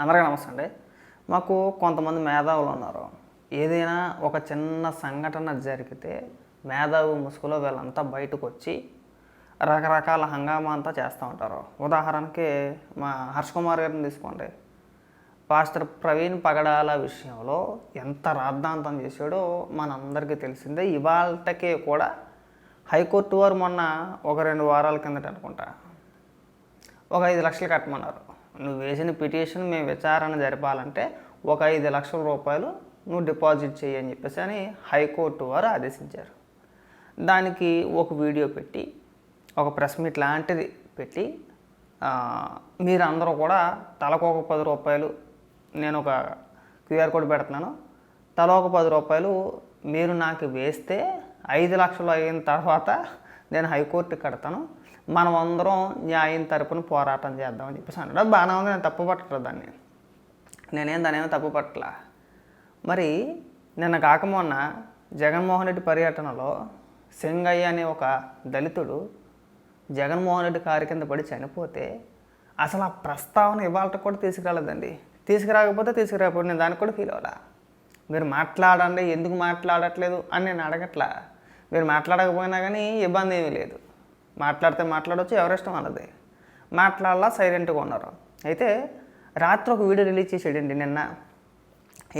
అందరికీ నమస్తే అండి. మాకు కొంతమంది మేధావులు ఉన్నారు. ఏదైనా ఒక చిన్న సంఘటన జరిగితే మేధావు ముసుగులో వీళ్ళంతా బయటకు వచ్చి రకరకాల హంగామా అంతా చేస్తూ ఉంటారు. ఉదాహరణకి మా హర్ష కుమార్ గారిని తీసుకోండి. పాస్టర్ ప్రవీణ్ పగడాల విషయంలో ఎంత రాద్ధాంతం చేశాడో మనందరికీ తెలిసిందే. ఇవాళకే కూడా హైకోర్టు వారు మొన్న ఒక రెండు వారాల కిందట అనుకుంటా. ఒక ఐదు లక్షలు కట్టమన్నారు. నువ్వు వేసిన పిటిషన్ మేము విచారణ జరపాలంటే ఒక ఐదు లక్షల రూపాయలు నువ్వు డిపాజిట్ చేయి అని చెప్పేసి అని హైకోర్టు వారు ఆదేశించారు. దానికి ఒక వీడియో పెట్టి ఒక ప్రెస్ మీట్ లాంటిది పెట్టి మీరందరూ కూడా తలకు ఒక పది రూపాయలు నేను ఒక క్యూఆర్ కోడ్ పెడుతున్నాను. తల ఒక పది రూపాయలు మీరు నాకు వేస్తే ఐదు లక్షలు అయిన తర్వాత నేను హైకోర్టుకి కడతాను. మనం అందరం న్యాయం తరపున పోరాటం చేద్దామని చెప్పేసి అన్నాడు. బాగానే ఉంది నేను తప్పు పట్టలేదు దాన్ని. నేనేం దాని తప్పు పట్టలా మరి నిన్న కాక మొన్న జగన్మోహన్ రెడ్డి పర్యటనలో సింగయ్య అనే ఒక దళితుడు జగన్మోహన్ రెడ్డి కారు కింద పడి చనిపోతే అసలు ఆ ప్రస్తావన ఇవాళ కూడా తీసుకురాలేదండి. తీసుకురాకపోతే తీసుకురాకపోతే నేను దానికి కూడా ఫీల్ అవ్వాలా. మీరు మాట్లాడండి ఎందుకు మాట్లాడట్లేదు అని నేను అడగట్లా. మీరు మాట్లాడకపోయినా కానీ ఇబ్బంది ఏమీ లేదు. మాట్లాడితే మాట్లాడవచ్చు ఎవరిష్టం అన్నది మాట్లాడాలా సైలెంట్గా ఉన్నారు. అయితే రాత్రి ఒక వీడియో రిలీజ్ చేసాడండి నిన్న.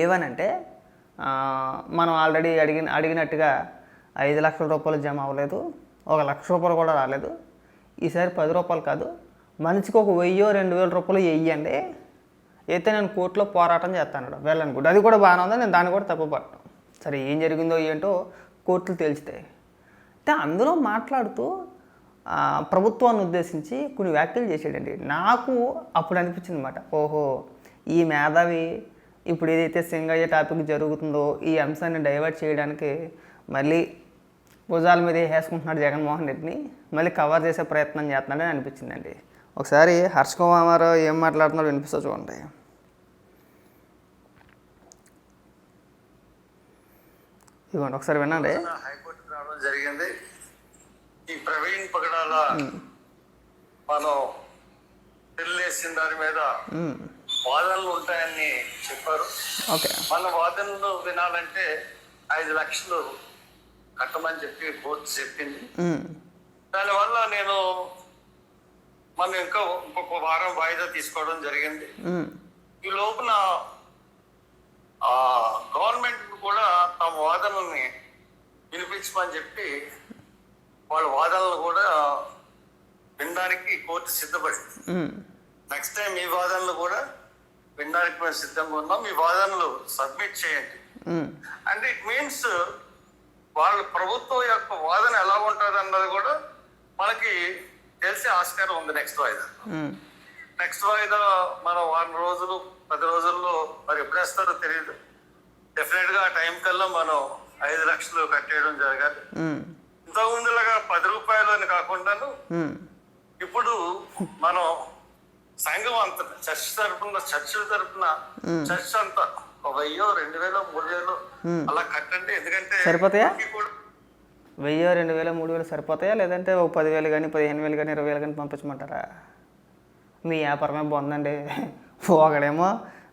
ఏమనంటే మనం ఆల్రెడీ అడిగిన అడిగినట్టుగా ఐదు లక్షల రూపాయలు జమ అవ్వలేదు ఒక లక్ష రూపాయలు కూడా రాలేదు. ఈసారి పది రూపాయలు కాదు మనిషికి ఒక వెయ్యో రెండు వేల రూపాయలు వెయ్యండి అయితే నేను కోర్టులో పోరాటం చేస్తాను వెళ్ళను కూడా అది కూడా బాగానే ఉంది నేను దాన్ని కూడా తప్పుపట్టను. సరే ఏం జరిగిందో ఏంటో కోర్టులు తేల్చుతాయి అయితే అందులో మాట్లాడుతూ ప్రభుత్వాన్ని ఉద్దేశించి కొన్ని వ్యాఖ్యలు చేశాడండి. నాకు అప్పుడు అనిపించింది అనమాట ఓహో ఈ మేధావి ఇప్పుడు ఏదైతే సింగయ్య టాపిక్ జరుగుతుందో ఈ అంశాన్ని డైవర్ట్ చేయడానికి మళ్ళీ భుజాల మీద వేసుకుంటున్నాడు జగన్మోహన్ రెడ్డిని మళ్ళీ కవర్ చేసే ప్రయత్నం చేస్తున్నాడని అనిపించిందండి. ఒకసారి హర్ష కుమార్ ఏం మాట్లాడుతున్నాడో వినిపిస్తా చూడండి. ఇవ్వండి ఒకసారి వినండి. హైకోర్టు రావడం జరిగింది. ఈ ప్రవీణ్ పగడాల మనం పెళ్ళేసిన దాని మీద. వాదనలు ఉంటాయని చెప్పారు మన వాదనలు వినాలంటే ఐదు లక్షలు కట్టమని చెప్పి కోర్టు చెప్పింది. దానివల్ల నేను మనం ఇంకా ఇంకొక వారం వాయిదా తీసుకోవడం జరిగింది. ఈ లోపల ఆ గవర్నమెంట్ కూడా తమ వాదనల్ని వినిపించమని చెప్పి వాళ్ళ వాదనలు కూడా వినడానికి కోర్టు సిద్ధపడింది. నెక్స్ట్ టైం మీ వాదనలు కూడా వినడానికి మేము సిద్ధంగా ఉన్నాం. మీ వాదనలు సబ్మిట్ చేయండి. అండ్ ఇట్ మీన్స్ వాళ్ళ ప్రభుత్వం యొక్క వాదన ఎలా ఉంటుంది అన్నది కూడా మనకి తెలిసే ఆస్కారం ఉంది నెక్స్ట్ వాయిదా. నెక్స్ట్ వాయిదా మనం వారం రోజులు పది రోజుల్లో మరి ఎప్పుడు వేస్తారో తెలియదు డెఫినెట్గా ఆ టైం కల్లా మనం ఐదు లక్షలు కట్టేయడం జరగాలి. మ్మ్. ఇంతకు ముందులాగా పది రూపాయలు అని కాకుండాను. ఇప్పుడు మనం సంఘం అంత చర్చ్ తరపున చర్చిల తరపున చర్చ్ అంతా ఒక వెయ్యో రెండు వేలు మూడు వేలు అలా కట్టండి. ఎందుకంటే సరిపోతాయా? వెయ్యి రెండు వేలు మూడు వేలు సరిపోతాయా? లేదంటే ఒక పదివేలు కానీ పదిహేను వేలు కానీ ఇరవై వేలు కానీ పంపించమంటారా? మీ వ్యాపారమే బాగుందండి ఒకడేమో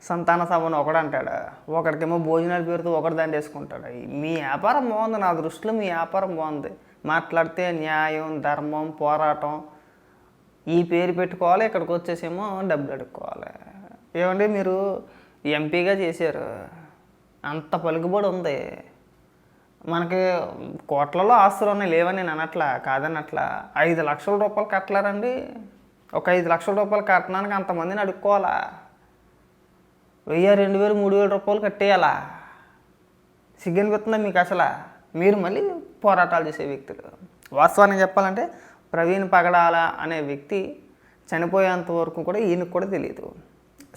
సంతాన సభను ఒకడు అంటాడు. ఒకడికేమో భోజనాల పేరుతో ఒకటి దాన్ని వేసుకుంటాడు మీ వ్యాపారం బాగుంది నా దృష్టిలో మీ వ్యాపారం బాగుంది. మాట్లాడితే న్యాయం ధర్మం పోరాటం ఈ పేరు పెట్టుకోవాలి ఇక్కడికి వచ్చేసేమో డబ్బులు అడుక్కోవాలి. ఏమండి మీరు ఎంపీగా చేశారు. అంత పలుకుబడి ఉంది. మనకి కోట్లలో ఆస్తులు ఉన్నాయి లేవని నేను అనట్లా కాదనట్లా. ఐదు లక్షల రూపాయలు కట్టలేరండి. ఒక ఐదు లక్షల రూపాయలు కట్టడానికి అంతమందిని అడుక్కోవాలా? వెయ్యి రెండు వేలు మూడు వేల రూపాయలు కట్టేయాలా? సిగ్గనిపిస్తుందా మీకు అసలు? మీరు మళ్ళీ పోరాటాలు చేసే వ్యక్తులు వాస్తవానికి చెప్పాలంటే ప్రవీణ్ పగడాల అనే వ్యక్తి చనిపోయేంత వరకు కూడా ఈయనకు కూడా తెలియదు.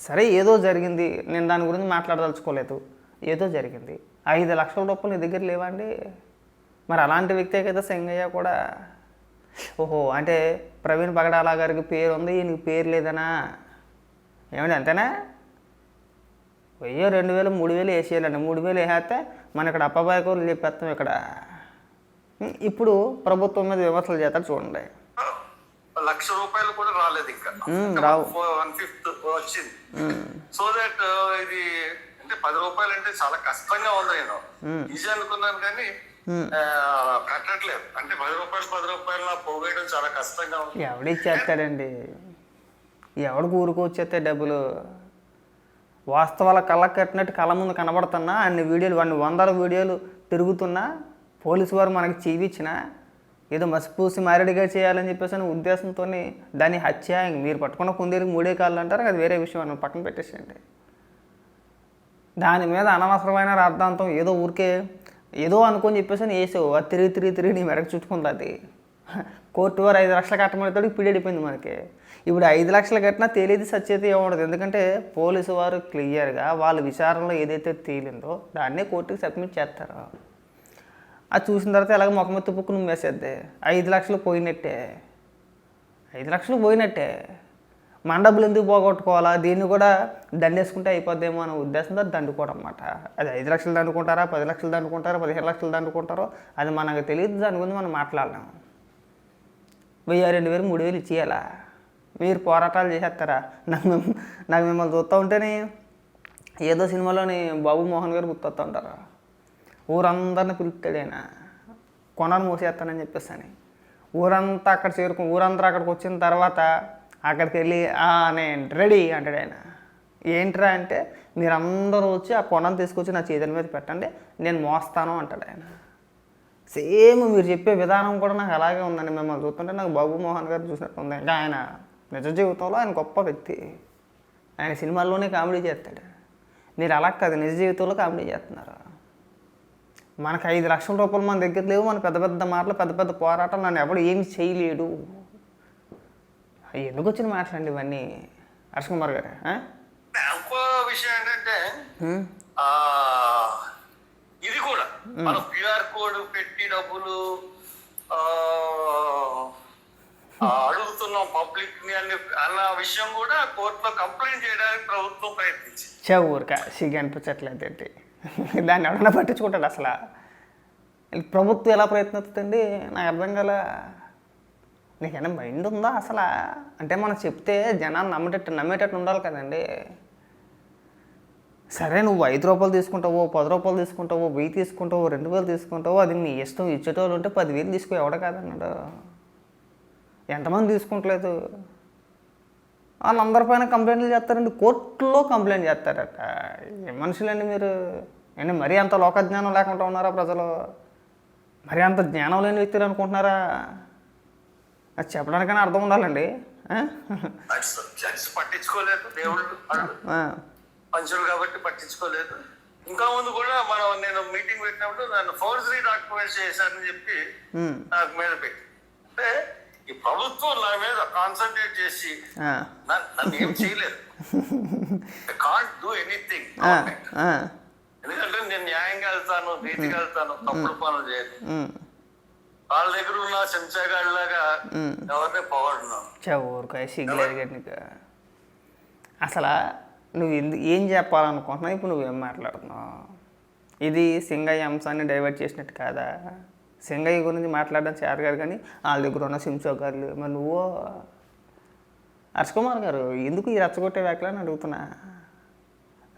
సరే ఏదో జరిగింది. నేను దాని గురించి మాట్లాడదలుచుకోలేదు. ఏదో జరిగింది. ఐదు లక్షల రూపాయలు నీ దగ్గర లేవండి మరి అలాంటి వ్యక్తే కదా సింగయ్య కూడా ఓహో అంటే ప్రవీణ్ పగడాల గారికి పేరు ఉంది ఈయనకి పేరు లేదనా? ఏమండి అంతేనా? వెయ్యో రెండు వేలు మూడు వేలు వేసేయాలండి. మూడు వేలు వేసేస్తే మన ఇక్కడ అప్పబాయి కూరలు చెప్పేస్తాం ఇక్కడ. ఇప్పుడు ప్రభుత్వం మీద విమర్శలు చేస్తారు చూడండి. లక్ష రూపాయలు కూడా రాలేదు ఇంకా. వన్ ఫిఫ్త్ వచ్చింది. సో దట్ ఇది అంటే పది రూపాయలు అంటే చాలా కష్టంగా ఉంది నేను. ఈజీ అనుకున్నాను కానీ కట్టట్లేదు. అంటే పది రూపాయలు పది రూపాయలు నా పోగేయడం చాలా కష్టంగా ఉంది. ఎవడు ఇచ్చేస్తాడండి? ఎవడు ఊరుకొచ్చేస్తే డబ్బులు? వాస్తవాల కళ్ళకు కట్టినట్టు కళ్ళ ముందు కనబడుతున్నా అన్ని వీడియోలు అన్ని వందల వీడియోలు తిరుగుతున్నా పోలీసు వారు మనకి చూపించిన ఏదో మసిపూసి మారడిగా చేయాలని చెప్పేసి అని ఉద్దేశంతో దాన్ని హత్య ఇంక మీరు పట్టుకున్న కుందేరికి మూడే కాళ్ళు అంటారు అది వేరే విషయం అని పక్కన పెట్టేసేయండి. దాని మీద అనవసరమైన అర్థాంతం ఏదో ఊరికే ఏదో అనుకొని చెప్పేసి అని వేసావు. అది తిరిగి తిరిగి తిరిగి నీ మెడకు చుట్టుకుంది అది. కోర్టు వారు ఐదు లక్షలు కట్టమనేటోడు ఇప్పుడు మనకి. ఇప్పుడు ఐదు లక్షలు కట్టినా తేలిది సచ్చేది ఏముండదు. ఎందుకంటే పోలీసు వారు క్లియర్గా వాళ్ళ విచారణలో ఏదైతే తేలిందో దాన్నే కోర్టుకి సబ్మిట్ చేస్తారు. అది చూసిన తర్వాత ఎలాగ ముఖం మీద తుప్పుకు నుమ్మేసేద్ది ఐదు లక్షలు పోయినట్టే. ఐదు లక్షలు పోయినట్టే. మన డబ్బులు ఎందుకు పోగొట్టుకోవాలా? దీన్ని కూడా దండేసుకుంటే అయిపోద్దేమో అనే ఉద్దేశంతో దండుకోవడం అనమాట అది ఐదు లక్షలు దండుకుంటారా? పది లక్షలు దండుకుంటారా? పదిహేను లక్షలు దండుకుంటారో? అది మనకు తెలియదు. దాని గురించి మనం మాట్లాడలేము వెయ్యి రెండు వేలు మూడు వేలు ఇచ్చేయాలా? మీరు పోరాటాలు చేసేస్తారా? నాకు మిమ్- నాకు మిమ్మల్ని చూస్తూ ఉంటేనే ఏదో సినిమాలోని బాబు మోహన్ గారు గుర్తొస్తూ ఉంటారు. ఊరందరిని పిలుపుతాడైనా కొనను మూసేస్తానని చెప్పేసి అని ఊరంతా అక్కడ చేరుకు ఊరంతా అక్కడికి వచ్చిన తర్వాత అక్కడికి వెళ్ళి "ఆ, నేను రెడీ అంటాడు ఆయన. ఏంట్రా అంటే మీరందరూ వచ్చి ఆ కొనను తీసుకొచ్చి నా చేతుల మీద పెట్టండి నేను మోస్తాను అంటాడు ఆయన. సేమ్ మీరు చెప్పే విధానం కూడా నాకు అలాగే ఉందండి. మిమ్మల్ని చూస్తుంటే నాకు బాబు మోహన్ గారు చూసినట్టు ఉంది. ఇంకా ఆయన నిజ జీవితంలో ఆయన గొప్ప వ్యక్తి. ఆయన సినిమాల్లోనే కామెడీ చేస్తాడు. మీరు అలా కాదు నిజ జీవితంలో కామెడీ చేస్తున్నారు. మనకు ఐదు లక్షల రూపాయలు మన దగ్గర లేవు మన పెద్ద పెద్ద మాటలు పెద్ద పెద్ద పోరాటాలు నన్ను ఎవడు ఏమి చేయలేడు. ఎందుకు వచ్చిన మాటలండి ఇవన్నీ? హర్ష కుమార్ గారు? ఇంకో విషయం ఏంటంటే ఇది కూడా. మనం క్యూఆర్ కోడ్ పెట్టి డబ్బులు అడుగుతున్నాం పబ్లిక్ని అని అన్న విషయం కూడా కోర్టులో కంప్లైంట్ చేయడానికి ప్రభుత్వం ప్రయత్నించింది. చే ఊరిక సిగ్గు అనిపించట్లేదు దాన్ని ఎవడన్నా పట్టించుకుంటాడు అసలు? ప్రభుత్వం ఎలా ప్రయత్నిస్తుందండి? నాకు అర్థం కాల. నీకైనా మైండ్ ఉందా అసలు? అంటే మనం చెప్తే జనాలు నమ్మేటట్టు నమ్మేటట్టు ఉండాలి కదండి. సరే నువ్వు ఐదు రూపాయలు తీసుకుంటావో పది రూపాయలు తీసుకుంటావో వెయ్యి తీసుకుంటావో రెండు వేలు తీసుకుంటావో అది నీ ఇష్టం ఇచ్చేటోళ్ళు ఉంటే పదివేలు తీసుకో ఎవడ కాదన్నాడు? ఎంతమంది తీసుకుంటలేదు? వాళ్ళందరిపైన కంప్లైంట్లు చేస్తారండి. కోర్టులో కంప్లైంట్ చేస్తారట. ఏ మనుషులండి మీరు. ఏంటి మరీ అంత లోకజ్ఞానం లేకుండా ఉన్నారా ప్రజలు? మరీ అంత జ్ఞానం లేని వ్యక్తులు అనుకుంటున్నారా? అది చెప్పడానికైనా అర్థం ఉండాలండి. పట్టించుకోలేదు. దేవుళ్ళు. మనుషులు కాబట్టి పట్టించుకోలేదు. ఇంకా ముందు కూడా మనం నేను మీటింగ్ పెట్టినప్పుడు నన్ను ఫోర్జరీ డాక్యుమెంట్స్ చేశారని చెప్పి. నాకు మీద పెట్టి. అంటే ఈ ప్రభుత్వం నా మీద కాన్సన్ట్రేట్ చేసి. నన్ను ఏం చేయలేదు. Can't do anything. ఎందుకంటే నేను న్యాయంగా వెళ్తాను నీతిగా వెళ్తాను తప్పుడు పనులు చేయను. వాళ్ళ దగ్గర ఉన్న చెంచాగాడిలాగా ఎవరిని పొగడున్నాను ఊరుకాయ సిగ్గులేదు అసలు నువ్వు ఎందు ఏం చెప్పాలనుకుంటున్నావు? ఇప్పుడు నువ్వేం మాట్లాడుతున్నావు? ఇది సింగయ్య అంశాన్ని డైవర్ట్ చేసినట్టు కాదా? సింగయ్య గురించి మాట్లాడడం చేరగారు కానీ వాళ్ళ దగ్గర ఉన్న సించోగారులు మరి నువ్వు హర్షకుమార్ గారు ఎందుకు ఈ రెచ్చగొట్టే వ్యాఖ్యలని అడుగుతున్నా?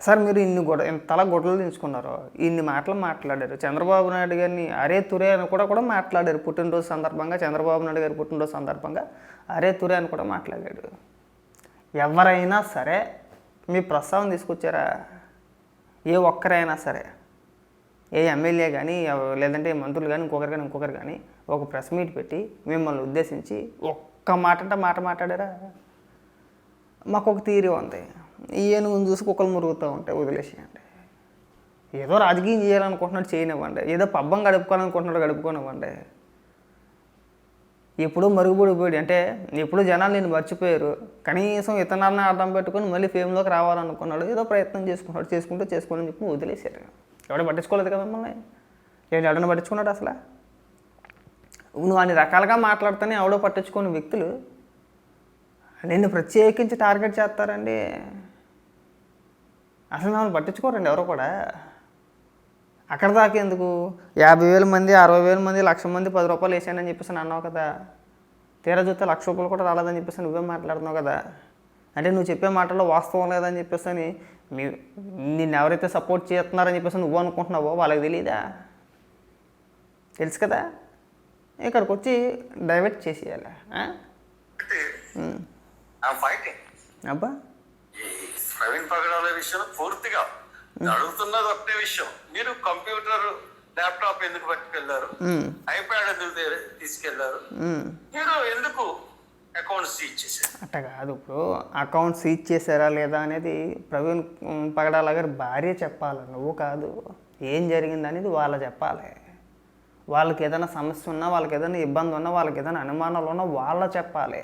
సార్ మీరు ఇన్ని గొడ ఇంత తల గొడవలు దించుకున్నారు. ఇన్ని మాటలు మాట్లాడారు. చంద్రబాబు నాయుడు గారిని అరే తురే అని కూడా కూడా మాట్లాడారు. పుట్టినరోజు సందర్భంగా చంద్రబాబు నాయుడు గారి పుట్టినరోజు సందర్భంగా అరే తురే అని కూడా మాట్లాడాడు. ఎవరైనా సరే మీ ప్రస్తావన తీసుకొచ్చారా? ఏ ఒక్కరైనా సరే. ఏ ఎమ్మెల్యే కానీ లేదంటే మంత్రులు కానీ ఇంకొకరు కానీ ఇంకొకరు కానీ ఒక ప్రెస్ మీట్ పెట్టి మిమ్మల్ని ఉద్దేశించి ఒక్క మాట అంటే మాట మాట్లాడారా? మాకు ఒక థీరీ ఉంది. ఈ ఏనుగుని చూసి కుక్కలు మురుగుతూ ఉంటాయి వదిలేసేయండి. ఏదో రాజకీయం చేయాలనుకుంటున్నాడు చేయనివ్వండి. ఏదో పబ్బం గడుపుకోవాలనుకుంటున్నాడు గడుపుకోనివ్వండి. ఎప్పుడూ మరుగుపడిపోయాడు అంటే ఎప్పుడు జనాలు నేను మర్చిపోయారు. కనీసం ఇతనాన్ని అర్థం పెట్టుకొని మళ్ళీ ఫేమ్లోకి రావాలనుకున్నాడు. ఏదో ప్రయత్నం చేసుకున్నాడు చేసుకుంటూ చేసుకోవాలని చెప్పి వదిలేశారు. ఎవడో పట్టించుకోలేదు కదా మమ్మల్ని? ఏంటి ఎవడన్నా పట్టించుకున్నాడు అసలు? నువ్వు అన్ని రకాలుగా మాట్లాడుతూనే ఎవడో పట్టించుకోని వ్యక్తులు నిన్ను ప్రత్యేకించి టార్గెట్ చేస్తారండి. అసలు మిమ్మల్ని పట్టించుకోరండి ఎవరు కూడా. అక్కడ దాకా ఎందుకు? యాభై వేల మంది అరవై వేల మంది లక్ష మంది పది రూపాయలు వేసానని చెప్పేసి అన్నావు కదా. తీరా చూస్తే లక్ష రూపాయలు కూడా రాలేదని చెప్పేసి నువ్వే మాట్లాడుతున్నావు కదా? అంటే నువ్వు చెప్పే మాటల్లో వాస్తవం లేదని చెప్పేసి అని మీ నిన్ను ఎవరైతే సపోర్ట్ చేస్తున్నారని చెప్పేసి నువ్వు అనుకుంటున్నావో వాళ్ళకి తెలియదా తెలుసు కదా? ఇక్కడికి వచ్చి డైవర్ట్ చేసేయాలి? అబ్బా. ప్రవీణ్ పగడాల విషయంలో పూర్తిగా. అడుగుతున్నది ఒకటే విషయం. మీరు కంప్యూటర్ ల్యాప్టాప్ ఎందుకు పట్టుకెళ్ళారు? ఐప్యాడ్ ఎందుకు తీసుకెళ్ళారు. మీరు ఎందుకు అకౌంట్ సీజ్ చేశారు. అట్ట కాదు ఇప్పుడు అకౌంట్ సీజ్ చేశారా లేదా అనేది ప్రవీణ్ పగడాల గారి భార్య చెప్పాలి. నువ్వు కాదు. ఏం జరిగింది అనేది వాళ్ళు చెప్పాలి. వాళ్ళకి ఏదైనా సమస్య ఉన్నా వాళ్ళకి ఏదైనా ఇబ్బంది ఉన్నా వాళ్ళకి ఏదైనా అనుమానాలు ఉన్నా వాళ్ళు చెప్పాలి.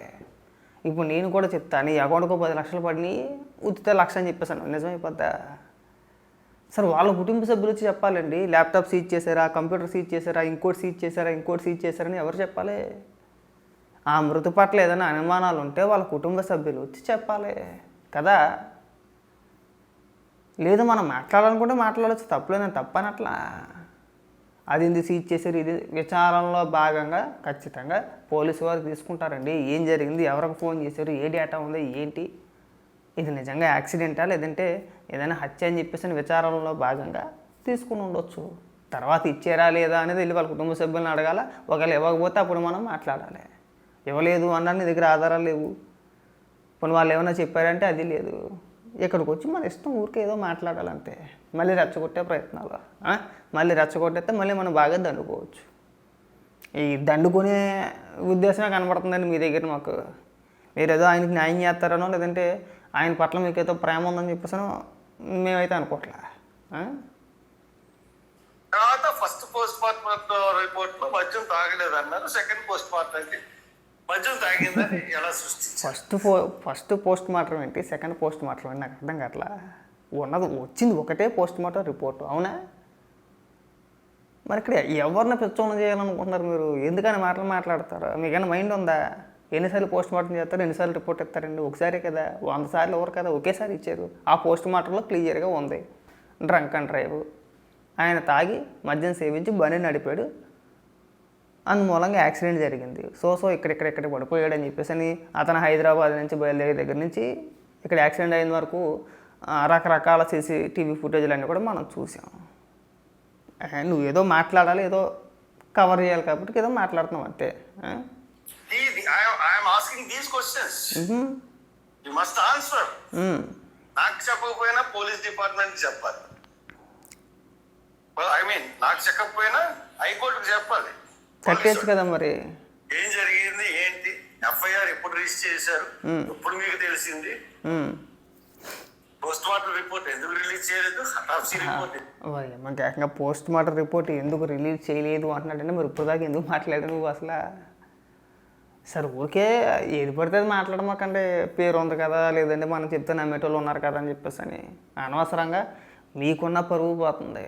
ఇప్పుడు నేను కూడా చెప్తాను ఈ అకౌంట్కు పది లక్షలు పడినాయి ఉత్తితే లక్ష అని చెప్పేసాను నిజమైపోద్దా? సార్ వాళ్ళ కుటుంబ సభ్యులు వచ్చి చెప్పాలండి. ల్యాప్టాప్ సీజ్ చేశారా కంప్యూటర్ సీజ్ చేశారా ఇంకోటి సీజ్ చేశారా ఇంకోటి సీజ్ చేశారని ఎవరు చెప్పాలి? ఆ మృతి పట్ల ఏదైనా అనుమానాలు ఉంటే వాళ్ళ కుటుంబ సభ్యులు వచ్చి చెప్పాలి కదా? లేదు మనం మాట్లాడాలనుకుంటే మాట్లాడచ్చు. తప్పులేదని తప్పనట్లా? అది ఎందుకు సీజ్ చేశారు? ఇది విచారణలో భాగంగా ఖచ్చితంగా పోలీసు వారు తీసుకుంటారండి. ఏం జరిగింది? ఎవరికి ఫోన్ చేశారు? ఏ డేటా ఉంది? ఏంటి? ఇది నిజంగా యాక్సిడెంటా? లేదంటే ఏదైనా హత్య అని చెప్పేసి విచారణలో భాగంగా తీసుకుని ఉండొచ్చు. తర్వాత ఇచ్చారా లేదా అనేది వెళ్ళి వాళ్ళ కుటుంబ సభ్యులను అడగాల? ఒకవేళ ఇవ్వకపోతే అప్పుడు మనం మాట్లాడాలి. ఇవ్వలేదు అన్నా నీ దగ్గర ఆధారాలు లేవు. పోనీ వాళ్ళు ఏమైనా చెప్పారంటే అది లేదు. ఇక్కడికి వచ్చి మన ఇష్టం ఊరికే ఏదో మాట్లాడాలంతే. మళ్ళీ రెచ్చగొట్టే ప్రయత్నాలు. మళ్ళీ రెచ్చగొట్టేస్తే మళ్ళీ మనం బాగా దండుకోవచ్చు. ఈ దండుకునే ఉద్దేశమే కనబడుతుందండి మీ దగ్గర మాకు. మీరు ఏదో ఆయనకి న్యాయం చేస్తారనో లేదంటే ఆయన పట్ల మీకు ఏదో ప్రేమ ఉందని చెప్పేసాను మేమైతే అనుకోవట్లే తర్వాత ఫస్ట్ పోస్ట్ మార్టం రిపోర్ట్లో మద్యం తాగలేదు అన్నారు సెకండ్ పోస్ట్ మార్టం ఫస్ట్ పో ఫస్ట్ పోస్ట్ మార్టం ఏంటి? సెకండ్ పోస్ట్ మార్టం ఏంటి నాకు అర్థం కావట్లా. ఉన్నది వచ్చింది ఒకటే పోస్ట్ మార్టం రిపోర్ట్ అవునా? మరి ఇక్కడ ఎవరిని పిచ్చోళ్ళని చేయాలనుకుంటున్నారు మీరు? ఎందుకని మాటలు మాట్లాడతారు? మీకైనా మైండ్ ఉందా? ఎన్నిసార్లు పోస్ట్ మార్టం చేస్తారు ఎన్నిసార్లు రిపోర్ట్ ఇస్తారండి? ఒకసారి కదా వంద సార్లు ఎవరు కదా ఒకేసారి ఇచ్చారు. ఆ పోస్ట్ మార్టంలో క్లియర్గా ఉంది. Drunk and drive. ఆయన తాగి మద్యం సేవించి బండి నడిపాడు. అందుమూలంగా యాక్సిడెంట్ జరిగింది. సో సో ఇక్కడ పడిపోయాడు అని చెప్పేసి అని అతను హైదరాబాద్ నుంచి బయలుదేరే దగ్గర నుంచి ఇక్కడ యాక్సిడెంట్ అయిన వరకు రకరకాల సీసీటీవీ ఫుటేజ్లు అన్నీ కూడా మనం చూసాం. నువ్వు ఏదో మాట్లాడాలి ఏదో కవర్ చేయాలి కాబట్టి ఏదో మాట్లాడుతున్నావు అంతే. నాకు చెప్పకపోయినా పోలీస్ డిపార్ట్మెంట్ చెప్పాలి. ఐ మీన్ నాకు చెప్పకపోయినా హైకోర్టుకు చెప్పాలి. కట్టేచ్చు కదా మరి. ఏం జరిగింది ఏంటి? ఎఫ్ఐఆర్ ఎప్పుడు రిజిస్టర్ చేశారు? ఎప్పుడు మీకు తెలిసింది. పోస్ట్ మార్టం రిపోర్ట్ ఎందుకు రిలీజ్ చేయలేదు? మనకి ఏకంగా పోస్ట్ మార్టం రిపోర్ట్ ఎందుకు రిలీజ్ చేయలేదు అంటున్నాడంటే మరి ఇప్పుడు దాకా ఎందుకు మాట్లాడావు నువ్వు అసలు? సరే ఓకే ఏది పడితే అది మాట్లాడమాకండి పేరు ఉంది కదా లేదంటే మనం చెప్తే నమ్మేటోళ్ళు ఉన్నారు కదా అని చెప్పేసి అని అనవసరంగా మీకున్న పరువు పోతుంది.